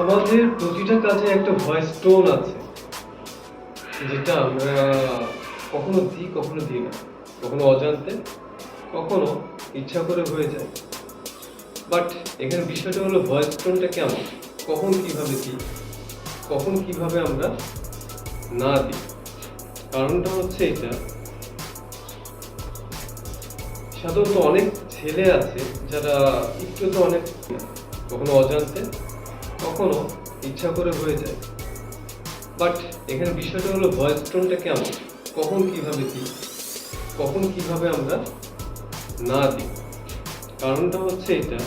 আমাদের প্রতিটা কাজে একটা ভয়েস টোন আছে, যেটা আমরা কখনো দিই কখনো দিই না। কখনো অজান্তে, কখনো ইচ্ছা করে হয়ে যায়। বাট এখানে বিষয়টা হলো ভয়েস টোনটা কেমন? কখন কীভাবে দিই? কখন কীভাবে আমরা না দিই? কারণটা হচ্ছে এটা। সাধারণত অনেক ছেলে আছে যারা একটু তো অনেক কখনো অজান্তে কখনো ইচ্ছা করে হয়ে যায়। বাট এখানে বিষয়টা হলো ভয়েস টোনটা কেমন? কখন কীভাবে দিই? কখন কীভাবে আমরা না দিই? কারণটা হচ্ছে এটা।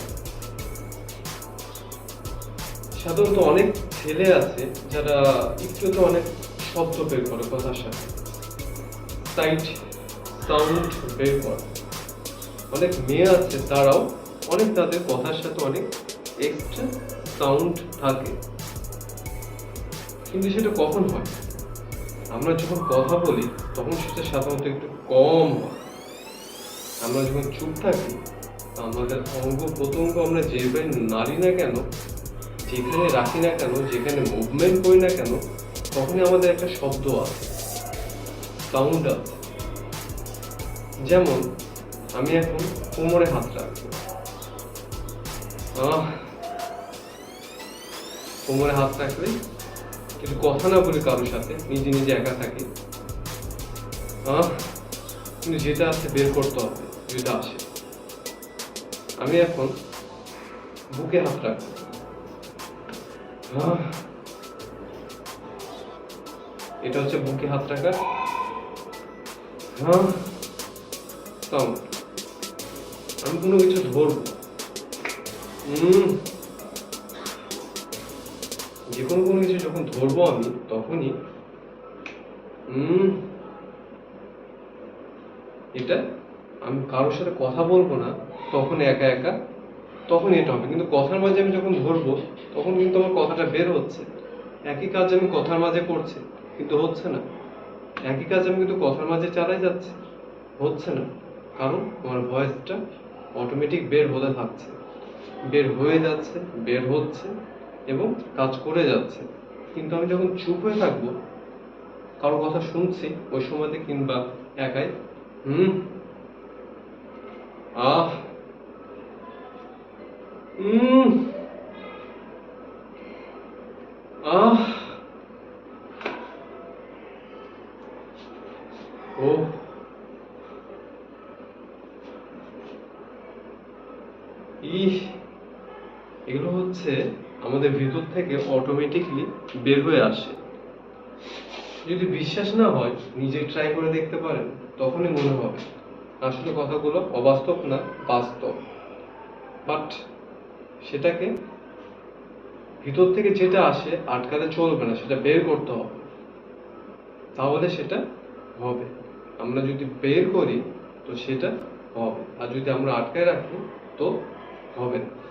সাধারণত অনেক ছেলে আছে যারা একটু তো অনেক শব্দ বের করে কথার সাথে। টাইট সাউন্ড বের করে। অনেক মেয়ে আছে তারাও অনেক তাদের কথার সাথে অনেক এক্সট্রা সাউন্ড থাকে। কিন্তু সেটা কখন হয়? আমরা যখন কথা বলি, তখন সেটা সাধারণত একটু কম হয়। আমরা যখন চুপ থাকি আমাদের অঙ্গ প্রত্যঙ্গ আমরা যেভাবে নাড়ি না কেন, যেখানে রাখি না কেন, যেখানে মুভমেন্ট করি না কেন, তখনই আমাদের একটা শব্দ আছে সাউন্ড আছে যেমন, আমি এখন কোমরে হাত রাখব। আহ কোমরে হাত রাখলে কিছু কথা না বলি কারোর সাথে নিজে নিজে একা থাকি। কিন্তু যেটা আছে বের করতে হবে যেটা আসে। আমি এখন বুকে হাত রাখব। এটা হচ্ছে বুকে হাত রাখা হ্যাঁ আমি কোনো কিছু ধরবো উম, যে কোনো কোনো কিছু যখন ধরবো আমি, তখনই এটা আমি কারোর সাথে কথা বলব না তখন একা একা তখন এটা হবে। কিন্তু কথার মাঝে আমি যখন ধরবো, তখন কিন্তু আমার কথাটা বের হচ্ছে। একই কাজ আমি কথার মাঝে করছি, কিন্তু হচ্ছে না। একই কাজ আমি কিন্তু কথার মাঝে চালাই যাচ্ছি, হচ্ছে না। কারণ আমার ভয়েসটা অটোমেটিক বের হতে থাকছে। বের হয়ে যাচ্ছে, বের হচ্ছে। এবং কাজ করে যাচ্ছে। কিন্তু আমি যখন চুপ হয়ে থাকব, কারও কথা শুনছি, ওই সময়তে কিংবা একাই, হুম, আহ আহ, ও ইহ এগুলো হচ্ছে আমাদের ভিতর থেকে অটোমেটিকলি বের হয়ে আসে। যদি বিশ্বাস না হয় নিজে ট্রাই করে দেখতে পারেন, তখনই মনে হবে, আসলে কথাগুলো অবাস্তব না বাস্তব। বাট সেটাকে ভিতর থেকে যেটা আসে আটকালে চলবে না, সেটা বের করতে হবে। তাহলে সেটা হবে। আমরা যদি বের করি, তো সেটা হবে। আর যদি আমরা আটকায় রাখি, তো হবে না।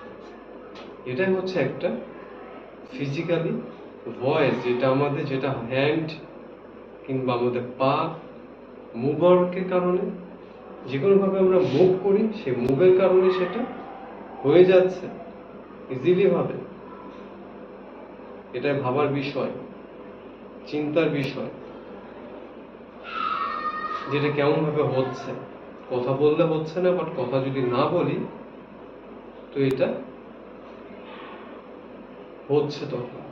এটাই হচ্ছে একটা ফিজিক্যালি ভয়েস যেটা আমাদের যেটা হ্যান্ড কিংবা আমাদের পা মুভওয়ার্কের কারণে যে কোনোভাবে আমরা মুভ করি, সেই মুভের কারণে সেটা হয়ে যাচ্ছে ইজিলিভাবে এটাই ভাবার বিষয়, চিন্তার বিষয়, যেটা কেমনভাবে হচ্ছে। কথা বললে হচ্ছে না বাট কথা যদি না বলি, তো এটা হচ্ছে তখন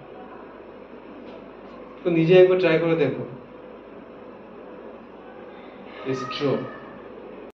তো নিজে একবার ট্রাই করে দেখো। It's true